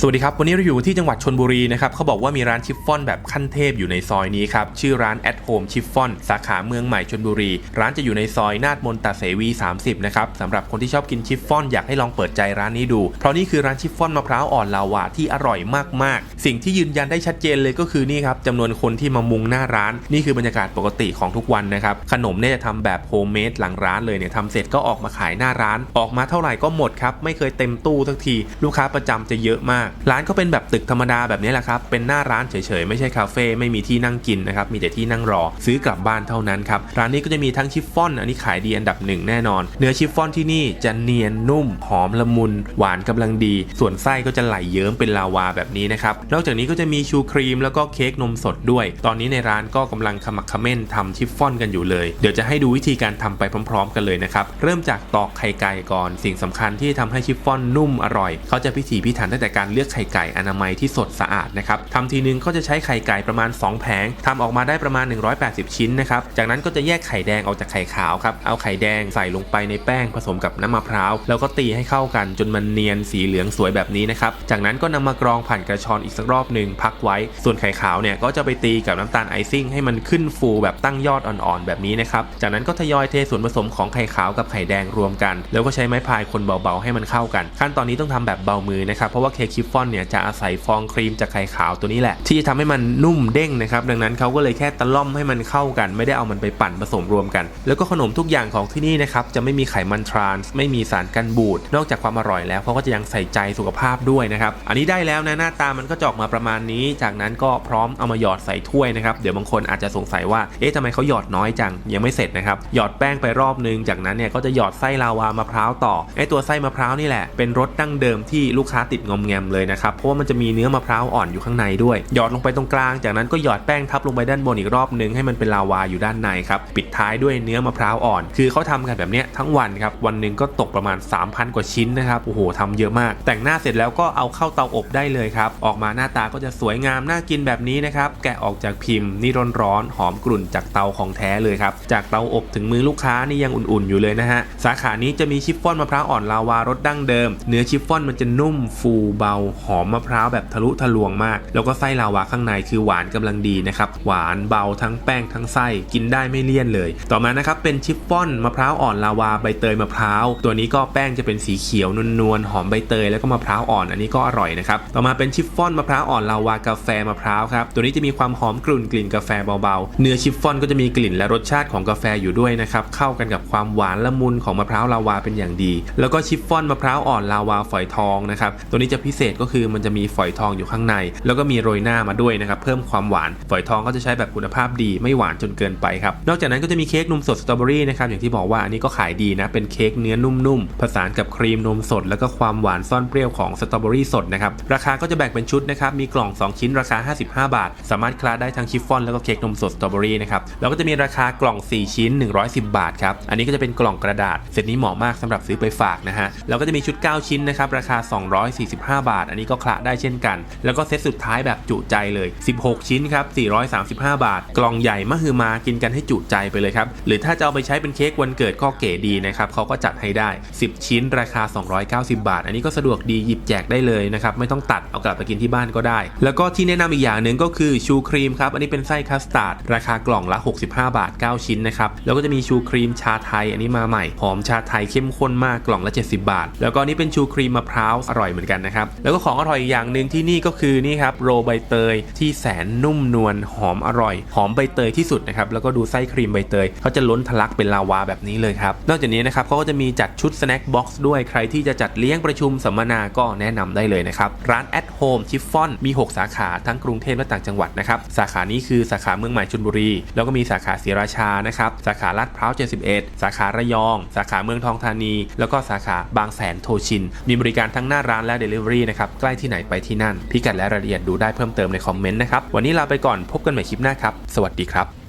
สวัสดีครับ วันนี้เราอยู่ที่จังหวัดชนบุรีนะครับเขาบอกว่ามีร้านชิฟฟ่อนแบบขั้นเทพอยู่ในซอยนี้ครับ ชื่อร้าน at home ชิฟฟ่อนสาขาเมืองใหม่ชนบุรี ร้านจะอยู่ในซอยนาดมนตาเสวี 30 นะครับสำหรับคนที่ชอบกินชิฟฟ่อนอยากให้ลองเปิดใจร้านนี้ดู เพราะนี่คือร้านชิฟฟ่อนมะพร้าวอ่อนลาวาที่อร่อยมากๆ สิ่งที่ยืนยันได้ชัดเจนเลยก็คือนี่ครับจำนวนคนที่มามุงหน้าร้าน นี่คือบรรยากาศปกติของทุกวันนะครับขนมเนี่ยจะทำแบบโฮมเมดหลังร้านเลยเนี่ยทำเสร็จก็ออกมาขายหน้าร้าน ออกมาเท่าไหร่ก็หมดครับไม่เคยเต็มตู้สักที ลูกค้าประจำจะเยอะมากร้านก็เป็นแบบตึกธรรมดาแบบนี้แหละครับเป็นหน้าร้านเฉยๆไม่ใช่คาเฟ่ไม่มีที่นั่งกินนะครับมีแต่ที่นั่งรอซื้อกลับบ้านเท่านั้นครับร้านนี้ก็จะมีทั้งชิฟฟ่อน อันนี้ขายดีอันดับหนึ่งแน่นอน เนื้อชิฟฟ่อนที่นี่จะเนียนนุ่มหอมละมุน หวานกำลังดี ส่วนไส้ก็จะไหลเยิ้มเป็นลาวาแบบนี้นะครับนอกจากนี้ก็จะมีชูครีมแล้วก็เค้กนมสดด้วย ตอนนี้ในร้านก็กำลังขมักเขม้นทำชิฟฟ่อนกันอยู่เลย เดี๋ยวจะให้ดูวิธีการทำไปพร้อม ๆ กันเลยนะครับเริ่มจากตอกไข่ไก่ก่อน สิ่งสำคัญที่ทำให้ชิฟฟ่อนนุ่มอร่อยเขาจะพิถีพิถันตั้งแต่การเลือกไข่ไก่อนามัยที่สดสะอาดนะครับทำทีนึงก็จะใช้ไข่ไก่ประมาณ 2 แผงทำออกมาได้ประมาณ 180 ชิ้นนะครับ จากนั้นก็จะแยกไข่แดงออกจากไข่ขาวครับ เอาไข่แดงใส่ลงไปในแป้งผสมกับน้ำมะพร้าว แล้วก็ตีให้เข้ากันจนมันเนียนสีเหลืองสวยแบบนี้นะครับ จากนั้นก็นำมากรองผ่านกระชอนอีกสักรอบหนึ่งพักไว้ ส่วนไข่ขาวเนี่ยก็จะไปตีกับน้ำตาลไอซิ่งให้มันขึ้นฟูแบบตั้งยอดอ่อนๆแบบนี้นะครับ จากนั้นก็ทยอยเทส่วนผสมของไข่ขาวกับไข่แดงรวมกัน แล้วก็ใช้ไม้พายคนเบาๆให้มันเข้ากัน ขั้นตอนนี้ต้องทำแบบเบามือนะครับเพราะว่าเค้กชิฟฟ่อนเนี่ยจะอาศัยฟองครีมจากไข่ขาวตัวนี้แหละ ที่จะทำให้มันนุ่มเด้งนะครับดังนั้นเขาก็เลยแค่ตะล่อมให้มันเข้ากัน ไม่ได้เอามันไปปั่นผสมรวมกัน แล้วก็ขนมทุกอย่างของที่นี่นะครับจะไม่มีไขมันทรานส์ไม่มีสารกันบูดนอกจากความอร่อยแล้วเขาก็จะยังใส่ใจสุขภาพด้วยนะครับอันนี้ได้แล้วนะหน้าตามันก็จะออกมาประมาณนี้ จากนั้นก็พร้อมเอามาหยอดใส่ถ้วยนะครับเดี๋ยวบางคนอาจจะสงสัยว่าเอ๊ะทำไมเขาหยอดน้อยจังยังไม่เสร็จนะครับหยอดแป้งไปรอบนึงจากนั้นเนี่ยก็จะหยอดไส้ลาวามะพร้าวต่อไอ้ตัวไส้มะพร้าวนี่แหละเป็นรสดั้งเดิมที่ลูกค้าติดงอมแงมเลยนะครับ เพราะว่ามันจะมีเนื้อมะพร้าวอ่อนอยู่ข้างในด้วย หยอดลงไปตรงกลาง จากนั้นก็หยอดแป้งทับลงไปด้านบนอีกรอบนึงให้มันเป็นลาวาอยู่ด้านในครับ ปิดท้ายด้วยเนื้อมะพร้าวอ่อน คือเขาทำกันแบบนี้ทั้งวันครับ วันหนึ่งก็ตกประมาณ 3,000 กว่าชิ้นนะครับ โอ้โหทำเยอะมาก แต่งหน้าเสร็จแล้วก็เอาเข้าเตาอบได้เลยครับ ออกมาหน้าตาก็จะสวยงามน่ากินแบบนี้นะครับ แกะออกจากพิมพ์นี่ร้อนๆ หอมกลุ่นจากเตาของแท้เลยครับ จากเตาอบถึงมือลูกค้านี่ยังอุ่นๆอยู่เลยนะฮะ สาขานี้จะมีชิฟฟ่อนมะพร้าวอ่อนลาวารสดั้งเดิม เนื้อชิฟฟ่อนมันจะนุ่มฟูเบาหอมมะพร้าวแบบทะลุทะลวงมาก แล้วก็ไส้ลาวาข้างในคือหวานกำลังดีนะครับ หวานเบาทั้งแป้งทั้งไส้กินได้ไม่เลี่ยนเลย ต่อมานะครับเป็นชิฟฟ่อนมะพร้าวอ่อนลาวาใบเตยมะพร้าว ตัวนี้ก็แป้งจะเป็นสีเขียวนวลๆหอมใบเตยแล้วก็มะพร้าวอ่อนอันนี้ก็อร่อยนะครับ ต่อมาเป็นชิฟฟ่อนมะพร้าวอ่อนลาวากาแฟมะพร้าวครับ ตัวนี้จะมีความหอมกลุ่นกลิ่นกาแฟเบาๆ เนื้อชิฟฟ่อนก็จะมีกลิ่นและรสชาติของกาแฟอยู่ด้วยนะครับ เข้ากันกับความหวานละมุนของมะพร้าวลาวาเป็นอย่างดี แล้วก็ชิฟฟ่อนมะพร้าวอ่อนลาวาฝอยทองนะครับ ตัวนี้จะพิเศษก็คือมันจะมีฝอยทองอยู่ข้างใน แล้วก็มีโรยหน้ามาด้วยนะครับเพิ่มความหวาน ฝอยทองก็จะใช้แบบคุณภาพดีไม่หวานจนเกินไปครับนอกจากนั้นก็จะมีเค้กนมสดสตรอเบอรี่นะครับอย่างที่บอกว่าอันนี้ก็ขายดีนะเป็นเค้กเนื้อนุ่มๆผสานกับครีมนมสด แล้วก็ความหวานซ่อนเปรี้ยวของสตรอเบอรี่สดนะครับราคาก็จะแบ่งเป็นชุดนะครับมีกล่อง 2 ชิ้นราคา 55 บาท สามารถคลาได้ทั้งชิฟฟ่อนแล้วก็เค้กนมสดสตรอเบอรี่นะครับแล้วก็จะมีราคากล่อง 4 ชิ้น 110 บาทครับอันนี้ก็จะเป็นกล่องกระดาษเซตนี้เหมาะมากสำหรับซื้อไปฝากนะฮะแล้วก็จะมีชุด 9 ชิ้นนะครับราคา 245 บาทอันนี้ก็คละได้เช่นกัน แล้วก็เซตสุดท้ายแบบจุใจเลย 16 ชิ้นครับ 435 บาท กล่องใหญ่มหึมากินกันให้จุใจไปเลยครับ หรือถ้าจะเอาไปใช้เป็นเค้กวันเกิดก็เก๋ดีนะครับเขาก็จัดให้ได้ 10 ชิ้นราคา 290 บาท อันนี้ก็สะดวกดีหยิบแจกได้เลยนะครับ ไม่ต้องตัดเอากลับไปกินที่บ้านก็ได้ แล้วก็ที่แนะนำอีกอย่างหนึ่งก็คือชูครีมครับ อันนี้เป็นไส้คัสตาร์ดราคากล่องละ 65 บาท 9 ชิ้นนะครับ แล้วก็จะมีชูครีมชาไทย อันนี้มาใหม่ หอมชาไทยเข้มข้นมากกล่องละ 70 บาท แล้วก็นนี้เป็นชูครีมมะพร้าวอร่อยเหมือนกันนะครับแล้วก็ของอร่อยอีกอย่างหนึ่งที่นี่ก็คือนี่ครับโรใบเตยที่แสนนุ่มนวลหอมอร่อย หอมใบเตยที่สุดนะครับแล้วก็ดูไส้ครีมใบเตยเขาจะล้นทะลักเป็นลาวาแบบนี้เลยครับนอกจากนี้นะครับเขาก็จะมีจัดชุดสแน็คบ็อกซ์ด้วยใครที่จะจัดเลี้ยงประชุมสัมมนาก็แนะนำได้เลยนะครับร้าน at home ชิฟฟ่อนมี 6 สาขาทั้งกรุงเทพและต่างจังหวัดนะครับสาขานี้คือสาขาเมืองใหม่ชลบุรี แล้วก็มีสาขาศรีราชานะครับสาขาลาดพร้าว71 สาขาระยอง สาขาเมืองทองธานี แล้วก็สาขาบางแสนโทชิน มีบริการทั้งหน้าร้านและ Delivery นะครับใกล้ที่ไหนไปที่นั่น พิกัดและรายละเอียดดูได้เพิ่มเติมในคอมเมนต์นะครับวันนี้ลาไปก่อนพบกันใหม่คลิปหน้าครับสวัสดีครับ